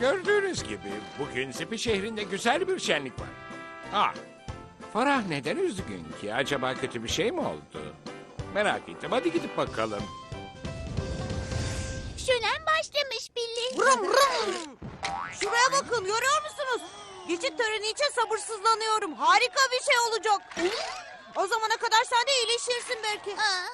Gördüğünüz gibi bugün Zipi şehrinde güzel bir şenlik var. Ah, Farah neden üzgün ki? Acaba kötü bir şey mi oldu? Merak ettim. Hadi gidip bakalım. Şölen başlamış Billy. Vrum vrum. Şuraya bakın görüyor musunuz? Geçit töreni için sabırsızlanıyorum. Harika bir şey olacak. O zamana kadar sen de iyileşirsin belki. Aa,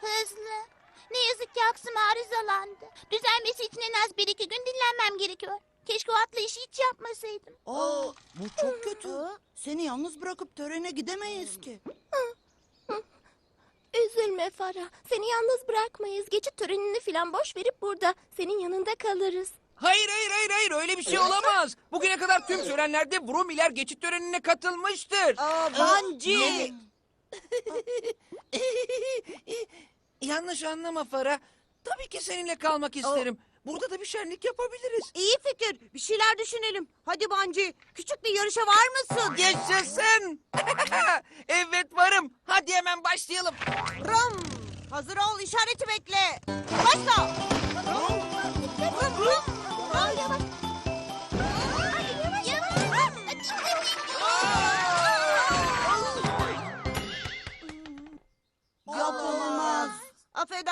hızlı. Ne yazık ki aksım arızalandı. Düzelmesi için en az bir iki gün dinlenmem gerekiyor. Keşke o atlı işi hiç yapmasaydım. Aa, bu çok kötü. Seni yalnız bırakıp törene gidemeyiz ki. Üzülme Farah. Seni yalnız bırakmayız. Geçit törenini falan boş verip burada senin yanında kalırız. Hayır hayır hayır hayır öyle bir şey olamaz. Bugüne kadar tüm törenlerde Brumiler geçit törenine katılmıştır. Aa, Banci. Yanlış anlama Farah. Tabii ki seninle kalmak isterim. Burada da bir şenlik yapabiliriz. İyi fikir. Bir şeyler düşünelim. Hadi Banci. Küçük bir yarışa var mısın? Yaşasın. evet varım. Hadi hemen başlayalım. Rum. Hazır ol işareti bekle. Başla. Rum. Rum rum.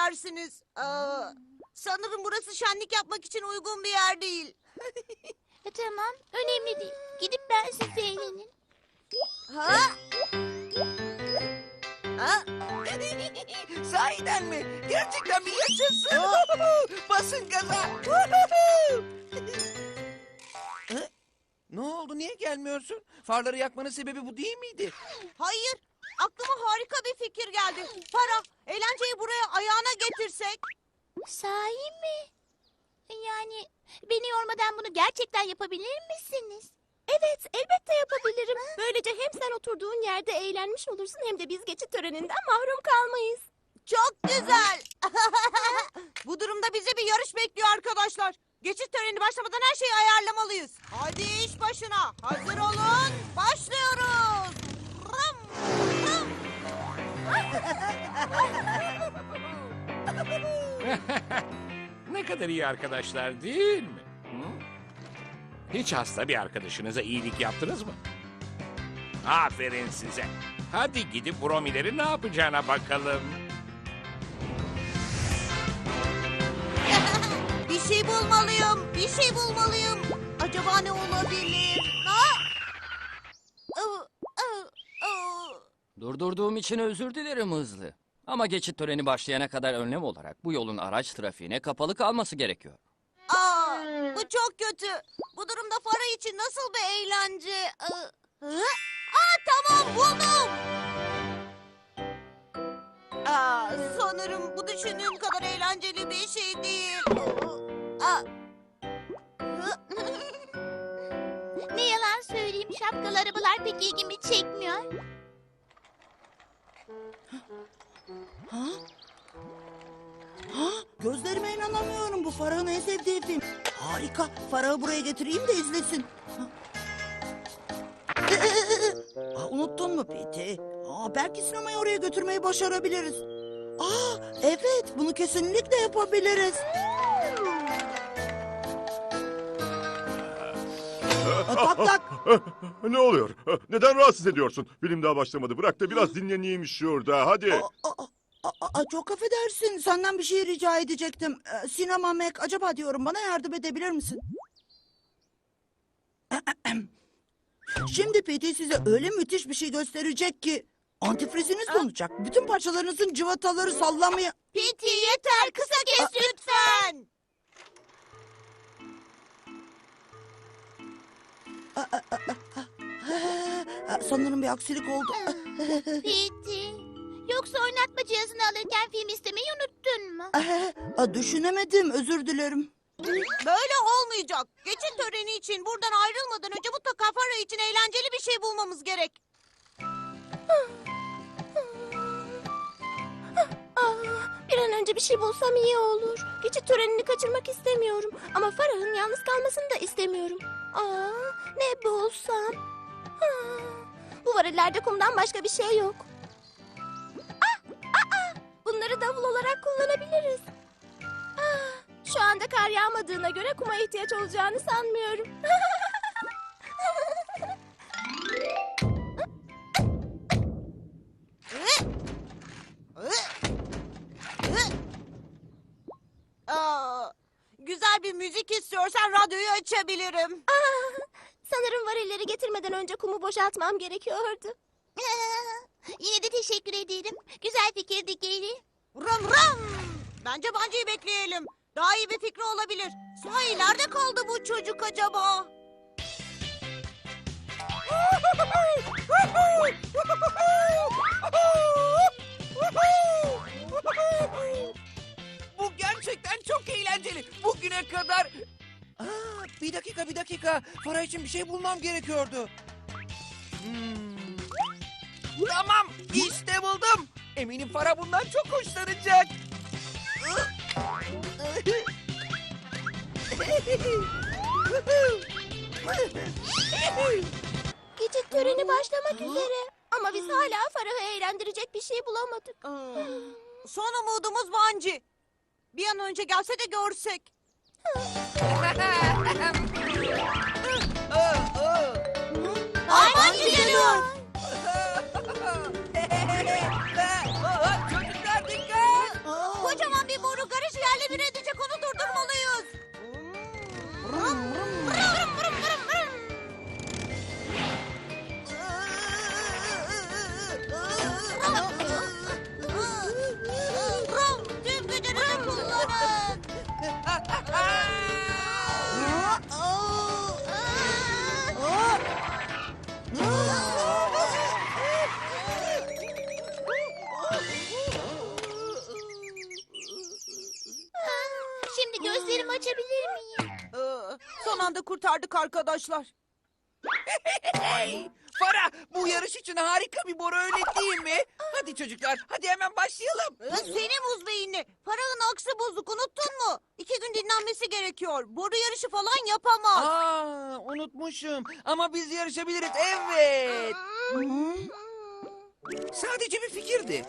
Affedersiniz. Aa, sanırım burası şenlik yapmak için uygun bir yer değil. E, Tamam, önemli değil. Gidip ben siz eğlenin. Ha? Ha? Sahiden mi? Gerçekten mi? Yaşasın. Basın gaza. Hı? ne oldu? Niye gelmiyorsun? Farları yakmanın sebebi bu değil miydi? Hayır. Aklıma harika bir fikir geldi. Farah, eğlenceyi buraya ayağına getirsek. Sahi mi? Yani beni yormadan bunu gerçekten yapabilir misiniz? Evet, elbette yapabilirim. Böylece hem sen oturduğun yerde eğlenmiş olursun hem de biz geçit töreninden mahrum kalmayız. Çok güzel. Bu durumda bize bir yarış bekliyor arkadaşlar. Geçit töreni başlamadan her şeyi ayarlamalıyız. Hadi iş başına. Hazır olun. Başlıyoruz. Ne kadar iyi arkadaşlar değil mi? Hiç hasta bir arkadaşınıza iyilik yaptınız mı? Aferin size. Hadi gidip Bromilerin ne yapacağına bakalım. Bir şey bulmalıyım. Bir şey bulmalıyım. Durdurduğum için özür dilerim hızlı. Ama geçit töreni başlayana kadar önlem olarak bu yolun araç trafiğine kapalı kalması gerekiyor. Aa, bu çok kötü. Bu durumda Farah için nasıl bir eğlence? Aa, hı? Aa, tamam buldum. Aa, sanırım bu düşündüğüm kadar eğlenceli bir şey değil. Aa, Ne yalan söyleyeyim şapkalı arabalar pek ilgimi çekmiyor. Gözlerime inanamıyorum. Bu Farah'ın en sevdiği film. Harika. Farah'ı buraya getireyim de izlesin. Aa, unuttun mu Pete? Aa, belki sinemayı oraya götürmeyi başarabiliriz. Aa, evet. Bunu kesinlikle yapabiliriz. Aa, tak tak. Ne oluyor? Neden rahatsız ediyorsun? Film daha başlamadı. Bırak da biraz dinleneyim şurada. Hadi. Aa, aa, aa, çok affedersin. Senden bir şey rica edecektim. Ee, Sinema Mac acaba diyorum bana yardım edebilir misin? Şimdi Pete size öyle müthiş bir şey gösterecek ki antifriziniz donacak. Bütün parçalarınızın cıvataları sallamaya... Piti yeter kısa kes lütfen. Aa, Sanırım bir aksilik oldu. Piti. Yoksa oynatma cihazını alırken film istemeyi unuttun mu? Aa, Düşünemedim özür dilerim. Böyle olmayacak. Geçit töreni için buradan ayrılmadan önce mutlaka Farah için eğlenceli bir şey bulmamız gerek. Ah, bir an önce bir şey bulsam iyi olur. Geçit törenini kaçırmak istemiyorum. Ama Farah'ın yalnız kalmasını da istemiyorum. Aa, ne bulsam? Ah, bu varillerde kumdan başka bir şey yok. Davul olarak kullanabiliriz. Ah, Şu anda kar yağmadığına göre kuma ihtiyaç olacağını sanmıyorum. Aa, güzel bir müzik istiyorsan radyoyu açabilirim. Sanırım varilleri getirmeden önce kumu boşaltmam gerekiyordu. Yine de teşekkür ederim. Güzel fikirdi Geri. Ram ram. Bence bancayı bekleyelim. Daha iyi bir fikri olabilir. Sahi nerede kaldı bu çocuk acaba? Bu gerçekten çok eğlenceli. Bugüne kadar... Aa, bir dakika bir dakika. Para için bir şey bulmam gerekiyordu. Hmm. Tamam işte. Eminim Para bundan çok hoşlanacak. Geçit töreni başlamak üzere. Ama biz hala Farah'ı eğlendirecek bir şey bulamadık. Son umudumuz Bancı. Bir an önce gelse de görsek. Son anda kurtardık arkadaşlar. Para bu yarış için harika bir boru öyle değil mi? Hadi çocuklar hadi hemen başlayalım. Seni buz beyinli. Paranın aksı bozuk unuttun mu? İki gün dinlenmesi gerekiyor. Boru yarışı falan yapamaz. Aa unutmuşum ama biz yarışabiliriz evet. Sadece bir fikirdi.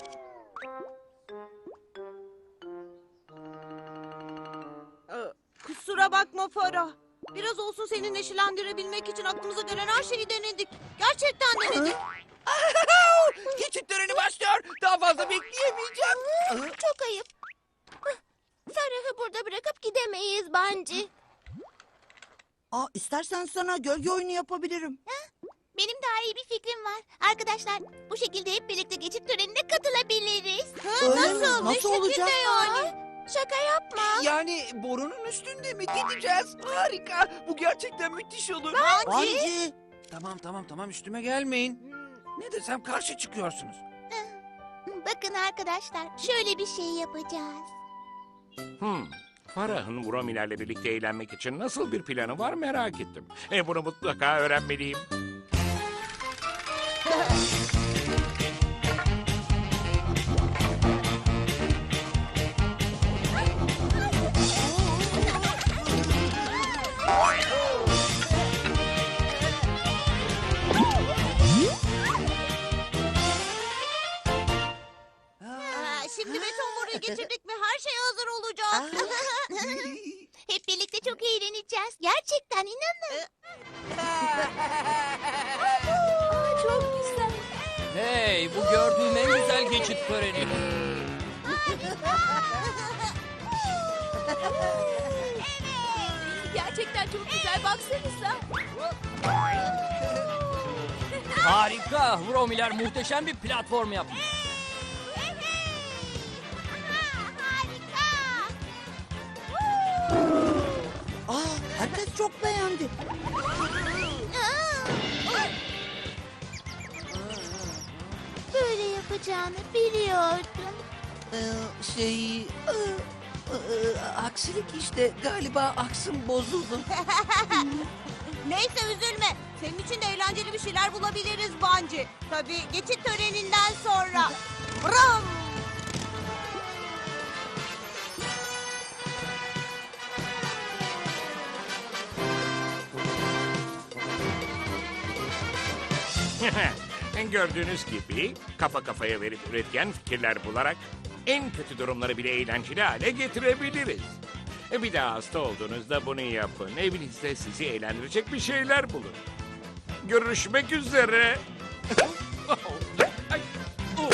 Kusura bakma Farah. Biraz olsun seni neşelendirebilmek için aklımıza gelen her şeyi denedik. Gerçekten denedik. Geçit töreni başlıyor. Daha fazla bekleyemeyeceğim. Çok ayıp. Hah, Farah'ı burada bırakıp gidemeyiz Bancı. Aa, istersen sana gölge oyunu yapabilirim. Benim daha iyi bir fikrim var. Arkadaşlar bu şekilde hep birlikte geçit törenine katılabiliriz. Öyle mi? nasıl? Ne Nasıl olacak? şekilde yani? Şaka yapma. Yani borunun üstünde mi gideceğiz? Harika. Bu gerçekten müthiş olur. Bancı. Tamam tamam tamam üstüme gelmeyin. Ne desem karşı çıkıyorsunuz. Bakın arkadaşlar şöyle bir şey yapacağız. Hmm. Farah'ın Vromilerle birlikte eğlenmek için nasıl bir planı var merak ettim. E bunu mutlaka öğrenmeliyim. Çok güzel. Hey bu gördüğüm en güzel geçit töreni. Gerçekten çok güzel baksanıza. Harika. Vromiler muhteşem bir platform yapmış. Harika. Herkes çok beğendi. Böyle yapacağını biliyordum. Ee, şey... e, e, aksilik işte. Galiba aksım bozuldu. Neyse üzülme. Senin için de eğlenceli bir şeyler bulabiliriz Bancı. Tabii geçit töreninden sonra. Heh, Gördüğünüz gibi kafa kafaya verip üretken fikirler bularak en kötü durumları bile eğlenceli hale getirebiliriz. E, Bir daha hasta olduğunuzda bunu yapın. Evinizde sizi eğlendirecek bir şeyler bulun. Görüşmek üzere. Ay, ay, oh.